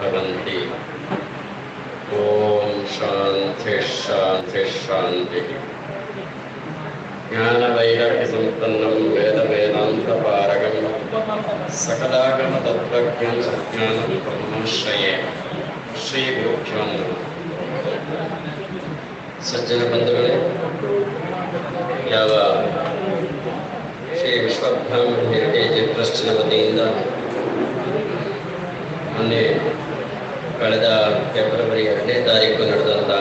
भवन्ति ॐ शान्ति शान्ति शान्तिः ज्ञानवैराग्यसम्पन्नं वेदवेदान्तपारगं सकलागमतत्त्वज्ञं सज्ञानं ब्रह्माश्रये ಶ್ರೀಗುರುಭ್ಯೋ ಸಜ್ಜನ ಬಂಧುಗಳೇ ಯಾವ ಶ್ರೀ ವಿಶ್ವಬ್ರಹ್ಮ ಹೆರಿಟೇಜ್ ಟ್ರಸ್ಟಿನ ವತಿಯಿಂದ ಮೊನ್ನೆ ಕಳೆದ ಫೆಬ್ರವರಿ ಎರಡನೇ ತಾರೀಕು ನಡೆದಂಥ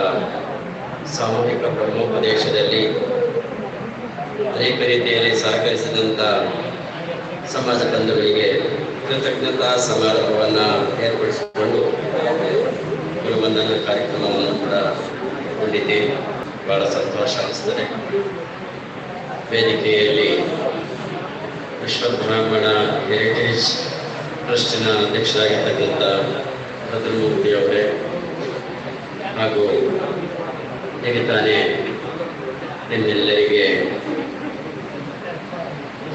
ಸಾಮೂಹಿಕ ಬ್ರಹ್ಮೋಪದೇಶದಲ್ಲಿ ಅನೇಕ ರೀತಿಯಲ್ಲಿ ಸಹಕರಿಸಿದಂಥ ಸಮಾಜ ಬಂಧುಗಳಿಗೆ ಕೃತಜ್ಞತಾ ಸಮಾರಂಭವನ್ನು ಏರ್ಪಡಿಸಿಕೊಂಡು ಗುರುವಂದನ ಕಾರ್ಯಕ್ರಮವನ್ನು ಕೂಡ ಕೊಂಡಿದ್ದೇವೆ ಬಹಳ ಸಂತೋಷ ಅನಿಸ್ತದೆ. ವೇದಿಕೆಯಲ್ಲಿ ವಿಶ್ವಬ್ರಾಹ್ಮಣ ಹೆರಿಟೇಜ್ ಟ್ರಸ್ಟಿನ ಅಧ್ಯಕ್ಷರಾಗಿರ್ತಕ್ಕಂಥ ಭದ್ರಮೂರ್ತಿ ಅವರೇ ಹಾಗೂ ಹೇಗೆ ತಾನೇ ನಿಮ್ಮೆಲ್ಲರಿಗೆ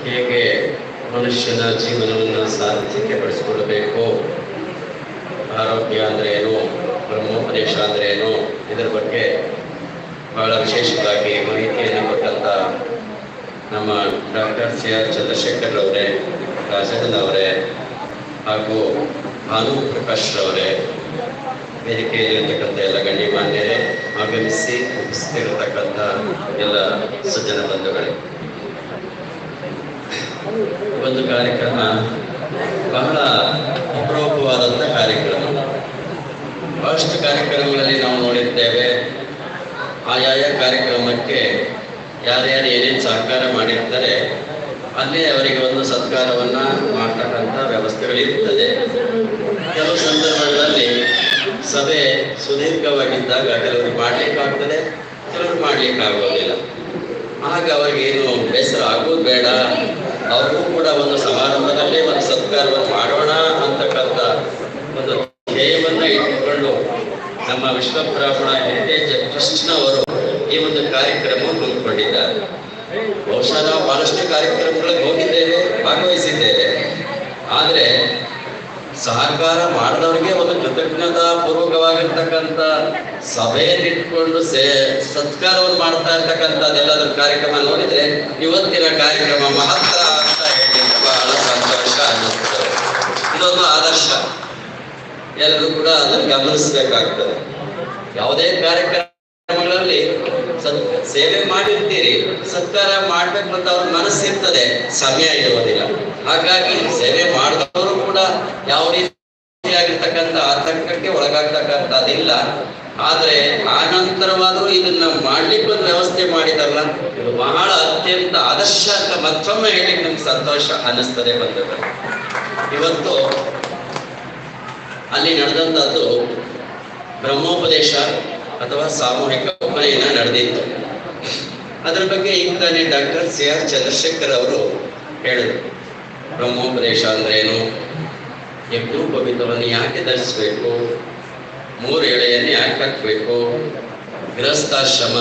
ಹೇಗೆ ಮನುಷ್ಯನ ಜೀವನವನ್ನು ಸಾರ್ಥಕ್ಕೆ ಪಡಿಸಿಕೊಳ್ಳಬೇಕು? ಆರೋಗ್ಯ ಅಂದ್ರೆ ಏನು? ಬ್ರಹ್ಮೋಪದೇಶ ಅಂದ್ರೆ ಏನು? ಇದರ ಬಗ್ಗೆ ಬಹಳ ವಿಶೇಷವಾಗಿ ಮಾಹಿತಿಯನ್ನು ಕೊಟ್ಟಂತ ನಮ್ಮ ಡಾಕ್ಟರ್ ಸಿ ಆರ್ ಚಂದ್ರಶೇಖರ್ ಅವರೇ, ರಾಜೇಂದ್ರ ಅವರೇ ಹಾಗೂ ಭಾನು ಪ್ರಕಾಶ್ ಅವರೇ ವೇದಿಕೆಯಲ್ಲಿರ್ತಕ್ಕಂಥ ಎಲ್ಲ ಗಣ್ಯಮಾನ್ಯರೇ ಆಗಮಿಸಿ ಉಪಸ್ಥಿತಿರತಕ್ಕಂಥ ಎಲ್ಲ ಸಜ್ಜನ ಬಂಧುಗಳೇ. ಒಂದು ಕಾರ್ಯಕ್ರಮ, ಬಹಳ ಅಪರೂಪವಾದಂಥ ಕಾರ್ಯಕ್ರಮ. ಬಹಳಷ್ಟು ಕಾರ್ಯಕ್ರಮಗಳಲ್ಲಿ ನಾವು ನೋಡಿರ್ತೇವೆ, ಆಯಾಯ ಕಾರ್ಯಕ್ರಮಕ್ಕೆ ಯಾರ್ಯಾರು ಏನೇನು ಸಹಕಾರ ಮಾಡಿರ್ತಾರೆ, ಅಲ್ಲಿ ಅವರಿಗೆ ಒಂದು ಸತ್ಕಾರವನ್ನು ಮಾಡ್ತಕ್ಕಂಥ ವ್ಯವಸ್ಥೆಗಳಿರ್ತದೆ ಕೆಲವು ಸಂದರ್ಭಗಳಲ್ಲಿ ಸಭೆ ಸುದೀರ್ಘವಾಗಿದ್ದಾಗ ಕೆಲವರು ಮಾಡ್ಲಿಕ್ಕಾಗ್ತದೆ, ಕೆಲವರು ಮಾಡ್ಲಿಕ್ಕೆ ಆಗೋದಿಲ್ಲ ಆಗ ಏನು ಬೇಸರ ಆಗೋದು ಬೇಡ. ಅವ್ರಿಗೂ ಕೂಡ ಒಂದು ಸಮಾರಂಭದಲ್ಲಿ ಒಂದು ಸತ್ಕಾರವನ್ನು ಮಾಡೋಣ ಅಂತಕ್ಕಂಥ ಒಂದು ಧ್ಯೇಯವನ್ನ ಇಟ್ಟುಕೊಂಡು ನಮ್ಮ ವಿಶ್ವಬ್ರಾಹ್ಮಣ ಹೆರಿಟೇಜ್ ಟ್ರಸ್ಟ್ನವರು ಈ ಒಂದು ಕಾರ್ಯಕ್ರಮವನ್ನು ಹಮ್ಮಿಕೊಂಡಿದ್ದಾರೆ ಬಹುಶಃ ನಾವು ಬಹಳಷ್ಟು ಕಾರ್ಯಕ್ರಮಗಳಿಗೆ ಹೋಗಿದ್ದೇವೆ, ಭಾಗವಹಿಸಿದ್ದೇವೆ. ಆದರೆ ಸಹಕಾರ ಮಾಡಿದವ್ರಿಗೆ ಒಂದು ಕೃತಜ್ಞತಾ ಪೂರ್ವಕವಾಗಿರ್ತಕ್ಕಂಥ ಸಭೆಯನ್ನಿಟ್ಕೊಂಡು ಸೇ ಸತ್ಕಾರವನ್ನು ಮಾಡ್ತಾ ಇರ್ತಕ್ಕಂಥದ್ದೆಲ್ಲದ್ರ ಕಾರ್ಯಕ್ರಮ ನೋಡಿದ್ರೆ ಇವತ್ತಿನ ಕಾರ್ಯಕ್ರಮ ಮಹತ್ತರ ಅಂತ ಹೇಳಿ ಬಹಳ ಸಂತೋಷ ಅನ್ನಿಸ್ತದೆ. ಇದೊಂದು ಆದರ್ಶ. ಎಲ್ಲರೂ ಕೂಡ ಅದನ್ನು ಗಮನಿಸಬೇಕಾಗ್ತದೆ. ಯಾವುದೇ ಕಾರ್ಯಕ್ರಮಗಳಲ್ಲಿ ಸತ್ ಸೇವೆ ಮಾಡಿರ್ತೀರಿ. ಸತ್ಕಾರ ಮಾಡ್ಬೇಕು ಅಂತ ಅವ್ರ ಮನಸ್ಸಿರ್ತದೆ ಸಮಯ ಇರುವುದಿಲ್ಲ ಹಾಗಾಗಿ ಸೇವೆ ಮಾಡಿದವರು ಕೂಡ ಯಾವ ರೀತಿಯಾಗಿರ್ತಕ್ಕಂಥ ಆತಂಕಕ್ಕೆ ಒಳಗಾಗ್ತಕ್ಕಂಥದ್ದಿಲ್ಲ ಆದ್ರೆ ಆ ನಂತರವಾದರೂ ಇದನ್ನ ಮಾಡ್ಲಿಕ್ಕೆ ಒಂದು ವ್ಯವಸ್ಥೆ ಮಾಡಿದಲ್ಲ ಇದು ಬಹಳ ಅತ್ಯಂತ ಆದರ್ಶ ಅಂತ ಮತ್ತೊಮ್ಮೆ ಹೇಳಿ ನಮ್ಗೆ ಸಂತೋಷ ಅನ್ನಿಸ್ತದೆ ಬಂದದ್ದು. ಇವತ್ತು ಅಲ್ಲಿ ನಡೆದಂತದ್ದು ಬ್ರಹ್ಮೋಪದೇಶ ಅಥವಾ ಸಾಮೂಹಿಕ ಉಪನಯನ ನಡೆದಿತ್ತು ಅದರ ಬಗ್ಗೆ ಈಗ ಡಾಕ್ಟರ್ ಸಿ ಆರ್ ಚಂದ್ರಶೇಖರ್ ಅವರು ಹೇಳಿದ್ರು. ಬ್ರಹ್ಮೋಪದೇಶ ಅಂದ್ರೆ ಏನು ಪವಿತ್ರವನ್ನು ಯಾಕೆ ಧರಿಸಬೇಕು? ಮೂರು ಎಳೆಯನ್ನು ಯಾಕೆ ಹಾಕಬೇಕು? ಗೃಹಸ್ಥಾಶ್ರಮ,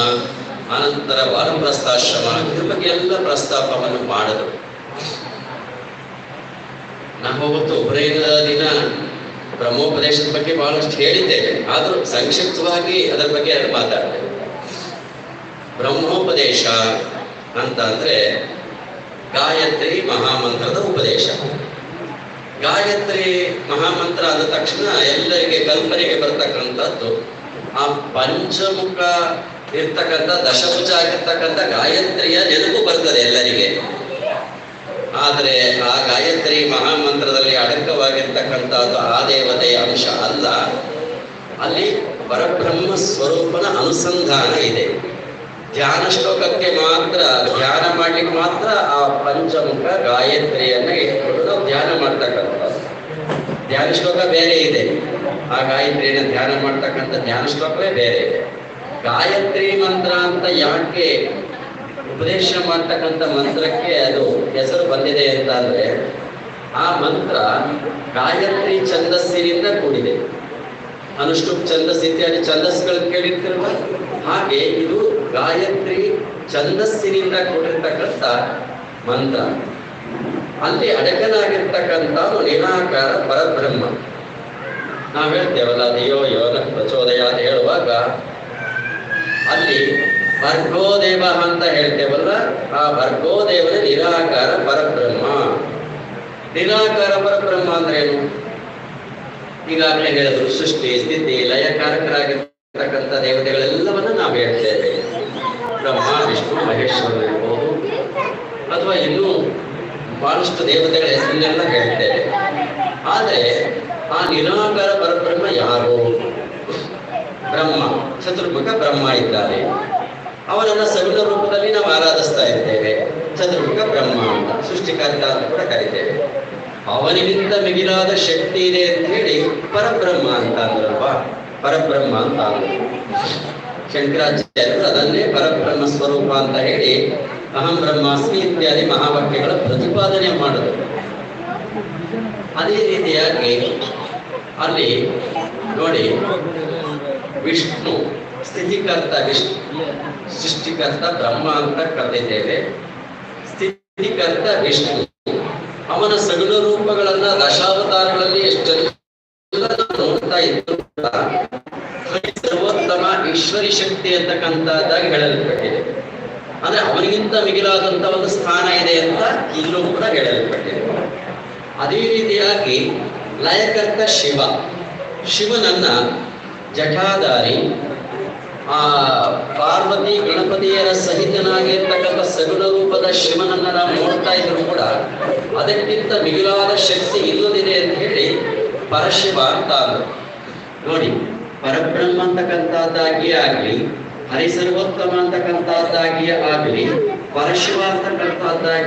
ಆನಂತರ ವಾನಪ್ರಸ್ಥಾಶ್ರಮ, ಇದ್ರ ಬಗ್ಗೆ ಎಲ್ಲ ಪ್ರಸ್ತಾಪವನ್ನು ಮಾಡಿದ್ರು. ನಾವು ಅವತ್ತು ಉಪನಯನದ ದಿನ ಬ್ರಹ್ಮೋಪದೇಶದ ಬಗ್ಗೆ ಬಹಳಷ್ಟು ಹೇಳಿದ್ದೇವೆ. ಆದರೂ ಸಂಕ್ಷಿಪ್ತವಾಗಿ ಅದರ ಬಗ್ಗೆ ಮಾತಾಡ್ತೇವೆ. ಬ್ರಹ್ಮೋಪದೇಶ ಅಂತ ಅಂದ್ರೆ ಗಾಯತ್ರಿ ಮಹಾಮಂತ್ರದ ಉಪದೇಶ. ಗಾಯತ್ರಿ ಮಹಾಮಂತ್ರ ಆದ ತಕ್ಷಣ ಎಲ್ಲರಿಗೆ ಕಲ್ಪನೆಗೆ ಬರ್ತಕ್ಕಂಥದ್ದು. ಆ ಪಂಚಮುಖ ಇರ್ತಕ್ಕಂಥ ದಶಭುಜ ಆಗಿರ್ತಕ್ಕಂಥ ಗಾಯತ್ರಿಯ ನೆನಪು ಬರ್ತದೆ ಎಲ್ಲರಿಗೆ. ಆದರೆ ಆ ಗಾಯತ್ರಿ ಮಹಾಮಂತ್ರದಲ್ಲಿ ಅಡಕವಾಗಿರ್ತಕ್ಕಂಥದ್ದು ಆ ದೇವತೆಯ ಅಂಶ ಅಲ್ಲ. ಅಲ್ಲಿ ಪರಬ್ರಹ್ಮ ಸ್ವರೂಪನ ಅನುಸಂಧಾನ ಇದೆ. ಧ್ಯಾನ ಶ್ಲೋಕಕ್ಕೆ ಮಾತ್ರ, ಧ್ಯಾನ ಮಾಡ್ಲಿಕ್ಕೆ ಮಾತ್ರ ಆ ಪಂಚಮುಖ ಗಾಯತ್ರಿಯನ್ನ ಇಟ್ಕೊಂಡು ನಾವು ಧ್ಯಾನ ಮಾಡ್ತಕ್ಕಂಥ ಧ್ಯಾನ ಶ್ಲೋಕ ಬೇರೆ ಇದೆ. ಆ ಗಾಯತ್ರಿಯನ್ನ ಧ್ಯಾನ ಮಾಡ್ತಕ್ಕಂಥ ಧ್ಯಾನ ಶ್ಲೋಕವೇ ಬೇರೆ ಇದೆ. ಗಾಯತ್ರಿ ಮಂತ್ರ ಅಂತ ಯಾಕೆ ಉಪದೇಶ ಮಾಡ್ತಕ್ಕಂಥ ಮಂತ್ರಕ್ಕೆ ಅದು ಹೆಸರು ಬಂದಿದೆ ಅಂತ ಅಂದ್ರೆ ಆ ಮಂತ್ರ ಗಾಯತ್ರಿ ಛಂದಸ್ಸಿನಿಂದ ಕೂಡಿದೆ. ಅನುಷ್ಠುಪ್ ಛಂದಸ್ ಇತ್ಯಾದಿ ಛಂದಸ್ಗಳು ಕೇಳಿರ್ತಿರಲ್ಲ? ಹಾಗೆ ಇದು ಗಾಯತ್ರಿ ಛಂದಸ್ಸಿನಿಂದ ಕೊಟ್ಟಿರ್ತಕ್ಕಂಥ ಮಂತ್ರ. ಅಲ್ಲಿ ಅಡಕನಾಗಿರ್ತಕ್ಕಂಥ ನಿರಾಕಾರ ಪರಬ್ರಹ್ಮ. ನಾವು ಹೇಳ್ತೇವಲ್ಲ ಅದಿಯೋ ಯೋನ ಪ್ರಚೋದಯ ಅಂತ ಹೇಳುವಾಗ ಅಲ್ಲಿ ಭರ್ಗೋದೇವ ಅಂತ ಹೇಳ್ತೇವಲ್ಲ, ಆ ಭರ್ಗೋದೇವನ ನಿರಾಕಾರ ಪರಬ್ರಹ್ಮ. ನಿರಾಕಾರ ಪರಬ್ರಹ್ಮ ಅಂದ್ರೆ ಏನು ಈಗಾಗಲೇ ಹೇಳಿದ್ರು, ಸೃಷ್ಟಿ, ಸ್ಥಿತಿ ಲಯಕಾರಕರಾಗಿರ್ತಕ್ಕಂಥ ದೇವತೆಗಳೆಲ್ಲವನ್ನ ನಾವು ಹೇಳ್ತೇವೆ. ಬ್ರಹ್ಮ ವಿಷ್ಣು ಮಹೇಶ್ವರರು ಇರ್ಬೋದು, ಅಥವಾ ಇನ್ನೂ ಬಹಳಷ್ಟು ದೇವತೆಗಳ ಹೆಸರನ್ನೆಲ್ಲ ಹೇಳ್ತೇವೆ. ಆದರೆ ಆ ನಿರಾಕಾರ ಪರಬ್ರಹ್ಮ ಯಾರು? ಬ್ರಹ್ಮ, ಚತುರ್ಮುಖ ಬ್ರಹ್ಮ ಇದ್ದಾರೆ. ಅವನನ್ನ ಸಗುಣ ರೂಪದಲ್ಲಿ ನಾವು ಆರಾಧಿಸ್ತಾ ಇರ್ತೇವೆ. ಚತುರ್ಮುಖ ಬ್ರಹ್ಮ ಅಂತ ಅಂತ ಕೂಡ ಕರಿತೇವೆ. ಅವನಿಗಿಂತ ಮಿಗಿಲಾದ ಶಕ್ತಿ ಇದೆ ಅಂತ ಹೇಳಿ ಪರಬ್ರಹ್ಮ ಅಂತ ಅಂದ್ರಲ್ವಾ? ಪರಬ್ರಹ್ಮ ಅಂತ ಶಂಕರಾಚಾರ್ಯರು ಅದನ್ನೇ ಪರಬ್ರಹ್ಮ ಸ್ವರೂಪ ಅಂತ ಹೇಳಿ ಅಹಂ ಬ್ರಹ್ಮಾಸ್ಮಿ ಇತ್ಯಾದಿ ಮಹಾವಾಕ್ಯಗಳ ಪ್ರತಿಪಾದನೆ ಮಾಡಿದರು. ಅದೇ ರೀತಿಯಾಗಿ ಅಲ್ಲಿ ನೋಡಿ ವಿಷ್ಣು, ಸ್ಥಿತಿಕರ್ತ ವಿಷ್ಣು, ಸೃಷ್ಟಿಕರ್ತ ಬ್ರಹ್ಮ ಅಂತ ಕರೆದಿದ್ದೇವೆ. ಸ್ಥಿತಿಕರ್ತ ವಿಷ್ಣು, ಅವನ ಸಗುಣ ರೂಪಗಳನ್ನ ದಶಾವತಾರಗಳಲ್ಲಿ ಎಷ್ಟೆಲ್ಲ ನೋಡ್ತಾ ಇದ್ದು ಸರ್ವೋತ್ತಮ ಈಶ್ವರಿ ಶಕ್ತಿ ಅಂತಕ್ಕಂಥದ್ದಾಗಿ ಹೇಳಲ್ಪಟ್ಟಿದೆ. ಅಂದ್ರೆ ಅವನಿಗಿಂತ ಮಿಗಿಲಾದಂತ ಒಂದು ಸ್ಥಾನ ಇದೆ ಅಂತ ಇಲ್ಲೂ ಕೂಡ ಹೇಳಲ್ಪಟ್ಟಿದೆ. ಅದೇ ರೀತಿಯಾಗಿ ಲಯಕರ್ತ ಶಿವ. ಶಿವನನ್ನ ಜಠಾಧಾರಿ, ಆ ಪಾರ್ವತಿ, ಗಣಪತಿಯರ ಸಹಿತನಾಗಿರ್ತಕ್ಕಂಥ ಸಗುಣ ರೂಪದ ಶಿವನನ್ನ ನಾವು ನೋಡ್ತಾ ಇದ್ರು ಕೂಡ ಅದಕ್ಕಿಂತ ಮಿಗಿಲಾದ ಶಕ್ತಿ ಇಲ್ಲದಿದೆ ಅಂತ ಹೇಳಿ ಪರಶಿವ ಅಂತ. ನೋಡಿ ಪರಬ್ರಹ್ಮ ಅಂತಕ್ಕಂಥದ್ದಾಗಿಯೇ ಆಗ್ಲಿ ಹರಿಸರ್ವೋತ್ತಮ ಅಂತಕ್ಕಂಥದ್ದಾಗಿಯೇ ಆಗ್ಲಿ ಪರಶಿವ ಅಂತಕ್ಕಂಥದ್ದಾಗಿ